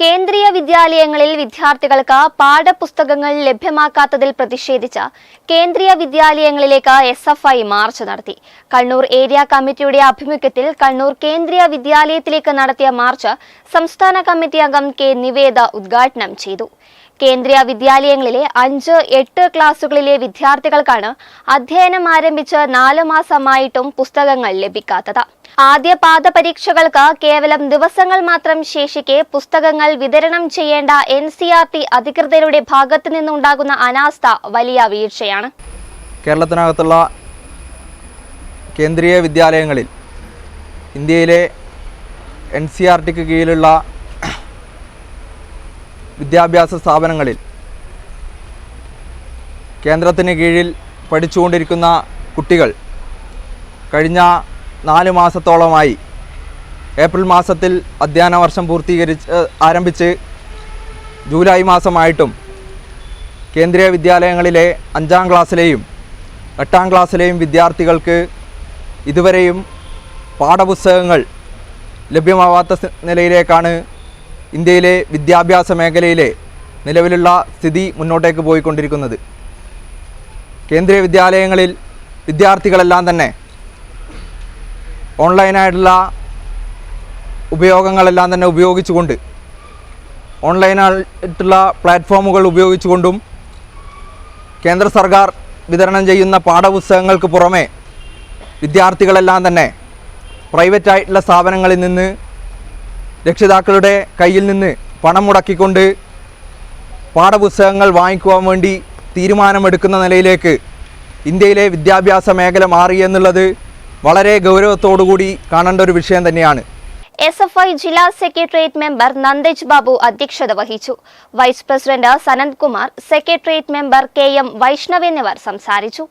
കേന്ദ്രീയ വിദ്യാലയങ്ങളിൽ വിദ്യാർത്ഥികൾക്ക് പാഠപുസ്തകങ്ങൾ ലഭ്യമാക്കാത്തതിൽ പ്രതിഷേധിച്ച് കേന്ദ്രീയ വിദ്യാലയങ്ങളിലേക്ക് എസ് എഫ് ഐ മാർച്ച് നടത്തി. കണ്ണൂർ ഏരിയ കമ്മിറ്റിയുടെ ആഭിമുഖ്യത്തിൽ കണ്ണൂർ കേന്ദ്രീയ വിദ്യാലയത്തിലേക്ക് നടത്തിയ മാർച്ച് സംസ്ഥാന കമ്മിറ്റി അംഗം കെ നിവേദ ഉദ്ഘാടനം ചെയ്തു. കേന്ദ്രീയ വിദ്യാലയങ്ങളിലെ അഞ്ച് എട്ട് ക്ലാസുകളിലെ വിദ്യാർത്ഥികൾക്കാണ് അധ്യയനം ആരംഭിച്ച് നാല് മാസമായിട്ടും പുസ്തകങ്ങൾ ലഭിക്കാത്തത്. ആദ്യ പാദ പരീക്ഷകൾക്ക് കേവലം ദിവസങ്ങൾ മാത്രം ശേഷിക്കെ പുസ്തകങ്ങൾ വിതരണം ചെയ്യേണ്ട എൻ സി ആർ ടി അധികൃതരുടെ ഭാഗത്തു നിന്നുണ്ടാകുന്ന അനാസ്ഥ വലിയ വീഴ്ചയാണ്. കേരളത്തിനകത്തുള്ള കേന്ദ്രീയ വിദ്യാലയങ്ങളിൽ ഇന്ത്യയിലെ എൻ സി ആർ ടിക്ക് കീഴിലുള്ള വിദ്യാഭ്യാസ സ്ഥാപനങ്ങളിൽ കേന്ദ്രത്തിന് കീഴിൽ പഠിച്ചുകൊണ്ടിരിക്കുന്ന കുട്ടികൾ കഴിഞ്ഞ നാല് മാസത്തോളമായി ഏപ്രിൽ മാസത്തിൽ അധ്യയന വർഷം പൂർത്തീകരിച്ച് ആരംഭിച്ച് ജൂലൈ മാസമായിട്ടും കേന്ദ്രീയ വിദ്യാലയങ്ങളിലെ അഞ്ചാം ക്ലാസ്സിലെയും എട്ടാം ക്ലാസ്സിലെയും വിദ്യാർത്ഥികൾക്ക് ഇതുവരെയും പാഠപുസ്തകങ്ങൾ ലഭ്യമാവാത്ത നിലയിലേക്കാണ് ഇന്ത്യയിലെ വിദ്യാഭ്യാസ മേഖലയിലെ നിലവിലുള്ള സ്ഥിതി മുന്നോട്ടേക്ക് പോയിക്കൊണ്ടിരിക്കുന്നത്. കേന്ദ്രീയ വിദ്യാലയങ്ങളിൽ വിദ്യാർത്ഥികളെല്ലാം തന്നെ ഓൺലൈനായിട്ടുള്ള ഉപയോഗങ്ങളെല്ലാം തന്നെ ഉപയോഗിച്ചുകൊണ്ട് ഓൺലൈനായിട്ടുള്ള പ്ലാറ്റ്ഫോമുകൾ ഉപയോഗിച്ചുകൊണ്ടും കേന്ദ്ര സർക്കാർ വിതരണം ചെയ്യുന്ന പാഠപുസ്തകങ്ങൾക്ക് പുറമെ വിദ്യാർത്ഥികളെല്ലാം തന്നെ പ്രൈവറ്റായിട്ടുള്ള സ്ഥാപനങ്ങളിൽ നിന്ന് രക്ഷിതാക്കളുടെ കയ്യിൽ നിന്ന് പണം മുടക്കിക്കൊണ്ട് പാഠപുസ്തകങ്ങൾ വാങ്ങിക്കുവാൻ വേണ്ടി തീരുമാനമെടുക്കുന്ന നിലയിലേക്ക് ഇന്ത്യയിലെ വിദ്യാഭ്യാസ മേഖല മാറി എന്നുള്ളത് വളരെ ഗൗരവത്തോടു കൂടി കാണേണ്ട ഒരു വിഷയം തന്നെയാണ്. എസ് എഫ് ഐ ജില്ലാ സെക്രട്ടേറിയറ്റ് മെമ്പർ നന്ദേജ് ബാബു അധ്യക്ഷത വഹിച്ചു. Vice president Sananth Kumar secretariat member K M Vaishnav എന്നിവർ സംസാരിച്ചു.